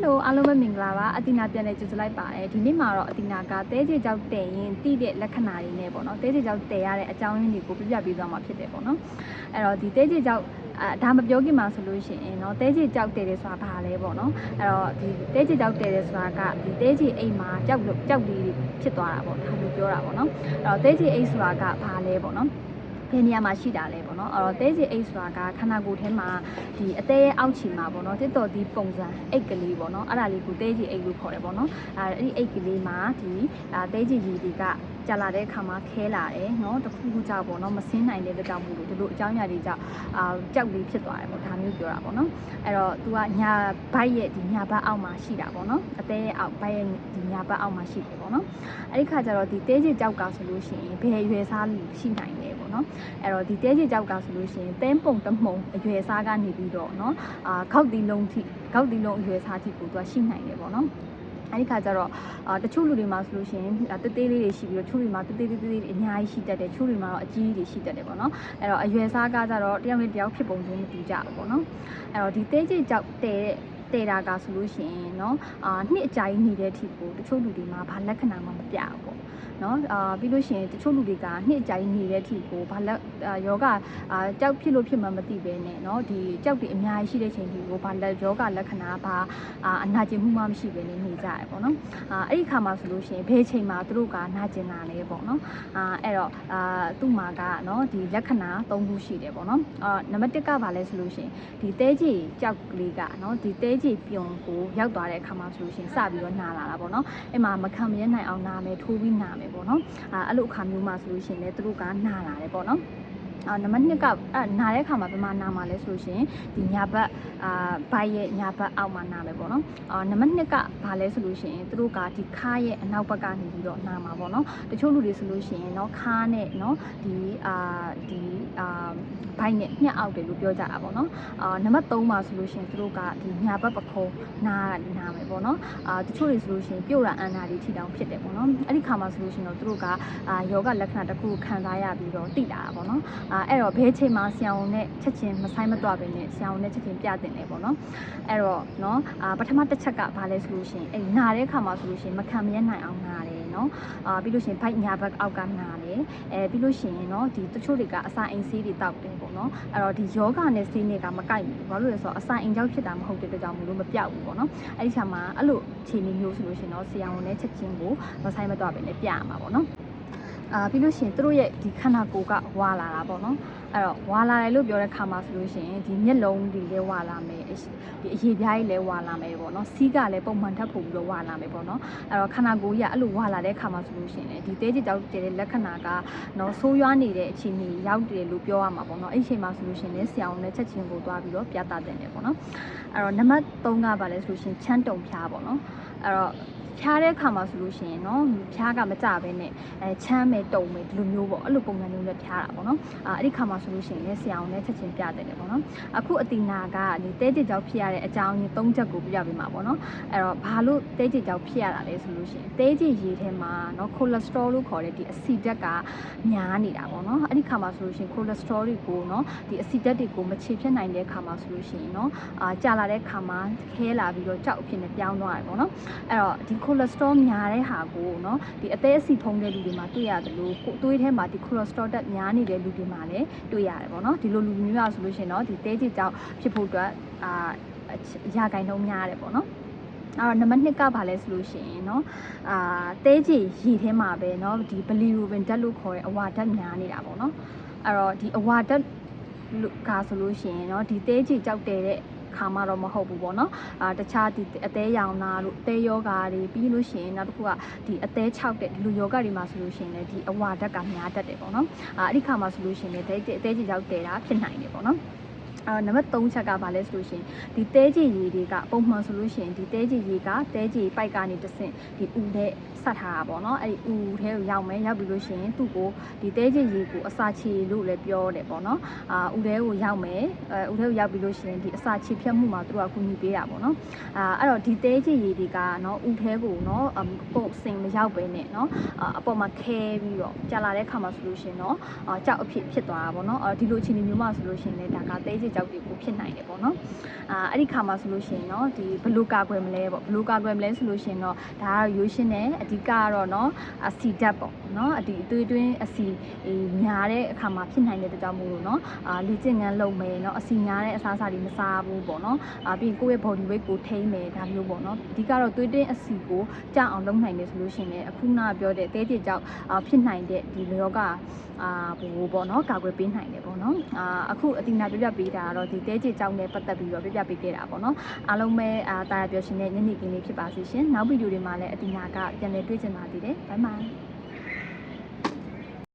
ယ်လိုအားလုံးပဲမင်္ဂလာပါအတီနာပြန်လည်ကြိုဆိုလိုက်ပါတယ်ဒီနေ့မှာတော့အတီနာကတဲချေကြောက်တည်ရင်တိတဲ့လက္ခဏာတွေနဲ့ပေါ့နော်တဲချေကြောက်တည်ရတဲ့အကြောင်းရင်းတွေကိုပြပြပေးသွားမှာဖြစ်တယ်ပေါ့နော်အဲ့တော့ဒီတဲချေကြောက်အာဒါမပြောခင်မှာဆိုလို့ရှိရင်เนาะတဲချေကြောက်တည်တယ်ဆိုတာဘာလဲပေါ့နော်အဲ့တော့ဒီတဲချေကြောက်တည်တယ်ဆိုတာကဒီတဲချေအိမ်မှာကြောက်လို့ကြောက်လေးတွေဖြစ်သွားတာပေါ့ဒါလိုပြောတာပေါ့နော်အဲ့တော့တဲချေအိမ်ဆိုတာကဘာလဲပေါ့နော် ဘယ်နေရာမှာရှိတာလဲပေါ့နော်အဲ့တော့တဲချေအိတ်ဆိုတာကခန္ဓာကိုယ်ထဲမှာဒီအသေးရဲ့အောက်ခြေမှာပေါ့နော်တစ်တော်ဒီပုံစံအိတ်ကလေးပေါ့နော်အဲ့ဒါလေးကိုတဲချေအိတ်လို့ခေါ်တယ်ပေါ့နော်အဲ့အဲ့ဒီအိတ်ကလေးမှာဒီအာတဲချေရည်တွေကကြာလာတဲ့အခါမှာခဲလာတယ်နော်တစ်ခုခုကြောက်ပေါ့နော်မစင်းနိုင်တဲ့အတွက်ကြောင့်မို့လို့ဒီလိုအကြောင်းအရာတွေကြောင့်အာကြောက်လေးဖြစ်သွားတယ်ပေါ့ဒါမျိုးပြောတာပေါ့နော်အဲ့တော့ तू ကညာဘိုက်ရဲ့ဒီညာဘက်အောက်မှာရှိတာပေါ့နော်အသေးရဲ့အောက်ဘိုက်ရဲ့ဒီညာဘက်အောက်မှာရှိတယ်ပေါ့နော်အဲ့ဒီခါကျတော့ဒီတဲချေကြောက်ကဆိုလို့ရှိရင်ဘယ်ရွယ်စားရှိနိုင်လဲ ပေါ့နော်အဲ့တော့ဒီတဲချေကြောက်ကဆိုလို့ရှိရင်သင်းပုံတမှုံအရွယ်စားကနေပြီးတော့เนาะအာခောက်တီလုံးထိခောက်တီလုံးအရွယ်စားထိကိုသူကရှိနိုင်တယ်ပေါ့နော်အဲ့ဒီခါကျတော့အာတချို့လူတွေမှာဆိုလို့ရှိရင်တသေးလေးတွေရှိပြီးတော့ချို့တွေမှာတသေးသေးသေးအများကြီးရှိတတ်တယ်ချို့တွေမှာတော့အကြီးကြီးတွေရှိတတ်တယ်ပေါ့နော်အဲ့တော့အရွယ်စားကကြတော့တယောက်နဲ့တယောက်ဖြစ်ပုံချင်းမတူကြဘူးပေါ့နော်အဲ့တော့ဒီသေးချေကြောက်တဲ့တေတာကဆိုလို့ရှိရင်เนาะအာနှစ်အကြာကြီးနေတဲ့အထိကိုတချို့လူတွေမှာဘာလက္ခဏာမှမပြဘူးပေါ့ နော်အာပြီးလို့ရှိရင်တချို့လူတွေကနှစ်အကြိုင်နေတဲ့အထိကိုဘာလက်ယောဂအာကြောက်ဖြစ်လို့ဖြစ်မှမသိပဲနဲ့เนาะဒီကြောက်တွေအများကြီးရှိတဲ့ချိန်ဒီကိုဘာလက်ယောဂလက္ခဏာဘာအာအနာကျင်မှုမှမရှိပဲနဲ့နေကြရပေါ့နော်အာအဲ့ဒီခါမှာဆိုလို့ရှိရင်ဘယ်ချိန်မှာသူတို့ကနာကျင်တာလဲပေါ့နော်အာအဲ့တော့အာသူ့မှာကเนาะဒီလက္ခဏာ၃ခုရှိတယ်ပေါ့နော်အာနံပါတ်၁ကဘာလဲဆိုလို့ရှိရင်ဒီတဲကြီးကြောက်ကလေးကเนาะဒီတဲကြီးပြုံကိုရောက်သွားတဲ့အခါမှာဆိုလို့ရှိရင်စပြီးတော့နာလာတာပေါ့နော်အဲ့မှာမခံမရနိုင်အောင်နာမယ်ထိုးပြီးနာ ာမယ်ပေါ့နော်အာအဲ့လိုအခါမျိုးမှာဆိုလို့ရှိရင်လည်းသူတို့ကနာလာတယ်ပေါ့နော် အာနံပါတ်2ကအဲ့နာတဲ့အခါမှာဘယ်မှာနာမှာလဲဆိုလို့ရှိရင်ဒီညာဘက်အာဘိုက်ရဲ့ညာဘက်အောက်မှာနာမယ်ပေါ့နော်အာနံပါတ်2ကဘာလဲဆိုလို့ရှိရင်သူတို့ကဒီခါရဲ့အနောက်ဘက်ကနေပြီးတော့နာမှာပေါ့နော်တချို့လူတွေဆိုလို့ရှိရင်เนาะခါနဲ့เนาะဒီအာဒီအာဘိုက်နဲ့ညှက်အောက်တယ်လို့ပြောကြတာပေါ့နော်အာနံပါတ်3မှာဆိုလို့ရှိရင်သူတို့ကဒီညာဘက်ပခုံးနာနာမယ်ပေါ့နော်အာတချို့တွေဆိုလို့ရှိရင်ပြုတ်ရအန်နာတွေထိတောင်ဖြစ်တယ်ပေါ့နော်အဲ့ဒီခါမှာဆိုလို့ရှိရင်တော့သူတို့ကအာယောဂလက္ခဏာတစ်ခုခံစားရပြီးတော့တိလာတာပေါ့နော် အဲ့တော့ဘဲချိန်မှာဆရာဝန်နဲ့ချက်ချင်းမဆိုင်မသွားပဲနဲ့ဆရာဝန်နဲ့ချက်ချင်းပြတင်တယ်ပေါ့နော်အဲ့တော့နော်ပထမတစ်ချက်ကဘာလဲဆိုလို့ရှိရင်အဲ့နာတဲ့အခါမှာဆိုလို့ရှိရင်မခံမရနိုင်အောင်နာတယ်နော်အာပြီးလို့ရှိရင်ဘိုက်ညာဘက်အောက်ကနာတယ်အဲပြီးလို့ရှိရင်နော်ဒီတချို့တွေကအစာအိမ်ဆေးတွေတောက်တယ်ပေါ့နော်အဲ့တော့ဒီယောဂနဲ့ဆေးနဲ့ကမကိုက်ဘူးဘာလို့လဲဆိုတော့အစာအိမ်ကြောင့်ဖြစ်တာမဟုတ်တဲ့အတွက်ကြောင့်မလို့မပြောက်ဘူးပေါ့နော်အဲ့ဒီခါမှာအဲ့လိုခြေမျိုးဆိုလို့ရှိရင်တော့ဆရာဝန်နဲ့ချက်ချင်းကိုမဆိုင်မသွားပဲနဲ့ပြရမှာပေါ့နော် အာပြီးလို့ရှိရင်သူတို့ရဲ့ဒီခန္ဓာကိုယ်ကဝါလာတာပေါ့နော်အဲ့တော့ဝါလာတယ်လို့ပြောတဲ့ခါမှာဆိုလို့ရှိရင်ဒီမျက်လုံးတွေလည်းဝါလာမယ်ဒီအရေပြားကြီးလည်းဝါလာမယ်ပေါ့နော်စီးကလည်းပုံမှန်ထပ်ဖို့ပြီးတော့ဝါလာမယ်ပေါ့နော်အဲ့တော့ခန္ဓာကိုယ်ကြီးကအဲ့လိုဝါလာတဲ့ခါမှာဆိုလို့ရှိရင်ဒီသေးချစ်ကြောက်တဲ့လက္ခဏာကနော်ဆိုးရွားနေတဲ့အခြေအနေရောက်တယ်လို့ပြောရမှာပေါ့နော်အဲ့ဒီအချိန်မှာဆိုလို့ရှိရင်လည်းဆရာဝန်နဲ့ချက်ချင်းကိုသွားပြီးတော့ပြသတင်တယ်ပေါ့နော်အဲ့တော့နံပါတ်3ကပါလဲဆိုလို့ရှိရင်ချမ်းတုံဖျားပေါ့နော်အဲ့တော့ ဖြားတဲ့အခါမှာဆိုလို့ရှိရင်เนาะဖြားကမကြဘဲနဲ့အဲချမ်းမယ်တုံမယ်ဒီလိုမျိုးပေါ့အဲ့လိုပုံစံမျိုးနဲ့ဖြားတာပေါ့နော်အာအဲ့ဒီခါမှာဆိုလို့ရှိရင်လည်းဆရာအောင်လည်းချက်ချင်းပြတယ်လေပေါ့နော်အခုအတီနာကဒီတဲတစ်ကြောက်ဖြစ်ရတဲ့အကြောင်းရင်း၃ချက်ကိုပြပြပေးမှာပေါ့နော်အဲ့တော့ဘာလို့တဲတစ်ကြောက်ဖြစ်ရတာလဲဆိုလို့ရှိရင်တဲတစ်ရေထဲမှာเนาะကိုလက်စထရောလို့ခေါ်တဲ့ဒီအဆီဓာတ်ကများနေတာပေါ့နော်အဲ့ဒီခါမှာဆိုလို့ရှိရင်ကိုလက်စထရောတွေကိုเนาะဒီအဆီဓာတ်တွေကိုမချေဖြစ်နိုင်တဲ့ခါမှာဆိုလို့ရှိရင်เนาะအာကြာလာတဲ့ခါမှာခဲလာပြီးတော့ကြောက်အဖြစ်နဲ့ပြောင်းသွားတယ်ပေါ့နော်အဲ့တော့ဒီ ကိုလက်စထရောများတဲ့ဟာကိုเนาะဒီအသေးအဆီဖုံးတဲ့လူတွေမှာတွေ့ရတယ်လို့ကိုသွေးထဲမှာဒီကိုလက်စထရောတက်များနေတဲ့လူတွေမှာလည်းတွေ့ရတယ်ပေါ့နော်ဒီလိုလူမျိုးရဆိုလို့ရှိရင်เนาะဒီတဲချစ်ကြောင့်ဖြစ်ဖို့အတွက်အာရာဂိုင်နှုံးများတယ်ပေါ့နော်အဲ့တော့နံပါတ်2ကဘာလဲဆိုလို့ရှိရင်เนาะအာတဲချီရေထဲမှာပဲเนาะဒီဘလီရူဘင်ဓာတ်လို့ခေါ်တဲ့အဝါဓာတ်များနေတာပေါ့နော်အဲ့တော့ဒီအဝါဓာတ်ကဆိုလို့ရှိရင်เนาะဒီတဲချီကြောက်တဲ့တဲ့ ခါမှတော့မဟုတ်ဘူးပေါ့နော်အာတခြားဒီအသေးရောင်နာတို့အသေးယောဂါတွေပြီးလို့ရှိရင်နောက်တစ်ခုကဒီအသေး၆တဲ့ဒီလိုယောဂါတွေမှာဆိုလို့ရှိရင်လည်းဒီအဝါဓာတ်ကများတတ်တယ်ပေါ့နော်အာအဲ့ဒီခါမှာဆိုလို့ရှိရင်လည်းအသေးအသေးကြီးရောက်တယ်တာဖြစ်နိုင်တယ်ပေါ့နော် အော်နံပါတ်3ချက်ကဘာလဲဆိုလို့ရှိရင်ဒီတဲကြည်ရေတွေကပုံမှန်ဆိုလို့ရှိရင်ဒီတဲကြည်ရေကတဲကြည်ပိုက်ကနေတဆင့်ဒီဥတဲ့ဆက်ထားတာပေါ့နော်အဲ့ဒီဥထဲကိုရောက်မယ်ရောက်ပြီးလို့ရှိရင်သူ့ကိုဒီတဲကြည်ရေကိုအစာချေလို့လည်းပြောတယ်ပေါ့နော်အာဥထဲကိုရောက်မယ်အဲဥထဲကိုရောက်ပြီးလို့ရှိရင်ဒီအစာချေဖြတ်မှုမှာသူတို့ကကူညီပေးတာပေါ့နော်အာအဲ့တော့ဒီတဲကြည်ရေတွေကနော်ဥထဲကိုနော်ပုံစင်မရောက်ပဲနဲ့နော်အပေါ်မှာခဲပြီးတော့ကြာလာတဲ့ခါမှာဆိုလို့ရှိရင်တော့ကြောက်အဖြစ်ဖြစ်သွားတာပေါ့နော်ဒီလိုအခြေအနေမျိုးမှာဆိုလို့ရှိရင်လည်းဒါကတဲကြစစ်ကြောက်တွေပိုဖြစ်နိုင်တယ်ပေါ့နော်အာအဲ့ဒီခါမှာဆိုလို့ရှိရင်တော့ဒီဘလူကာကွယ်မလဲပေါ့ဘလူကာကွယ်မလဲဆိုလို့ရှိရင်တော့ဒါကရိုးရှင်းတယ်အဓိကကတော့နော်အဆီဓာတ်ပေါ့နော်အဒီအသွေးတွင်းအဆီညာတဲ့အခါမှာဖြစ်နိုင်တဲ့တကြောင်မို့လို့နော်အာလေ့ကျင့်ခန်းလုပ်မယ်နော်အဆီညာတဲ့အစားအစာတွေမစားဘူးပေါ့နော်အာပြီးကိုယ့်ရဲ့ body weight ကိုထိမ့်မယ်ဒါမျိုးပေါ့နော်အဓိကတော့သွေးတွင်းအဆီကိုကြောက်အောင်လုပ်နိုင်တယ်ဆိုလို့ရှိရင်လည်းအခုနကပြောတဲ့သဲတည်ကြောက်ဖြစ်နိုင်တဲ့ဒီလောကအာဘူပေါ့နော်ကာကွယ်ပေးနိုင်တယ်ပေါ့နော်အာအခုအတိအနာပြပြပေးတာကတော့ဒီတဲကြေကြောင်းနဲ့ပတ်သက်ပြီးတော့ပြပြပေးခဲ့တာပေါ့နော်အားလုံးပဲအာတာယာပြောရှင်တဲ့ညနေခင်းလေးဖြစ်ပါစေရှင်နောက်ဗီဒီယိုတွေမှာလည်းအတင်နာကပြန်လည်တွေ့ကြပါသေးတယ်ဘိုင်ဘိုင်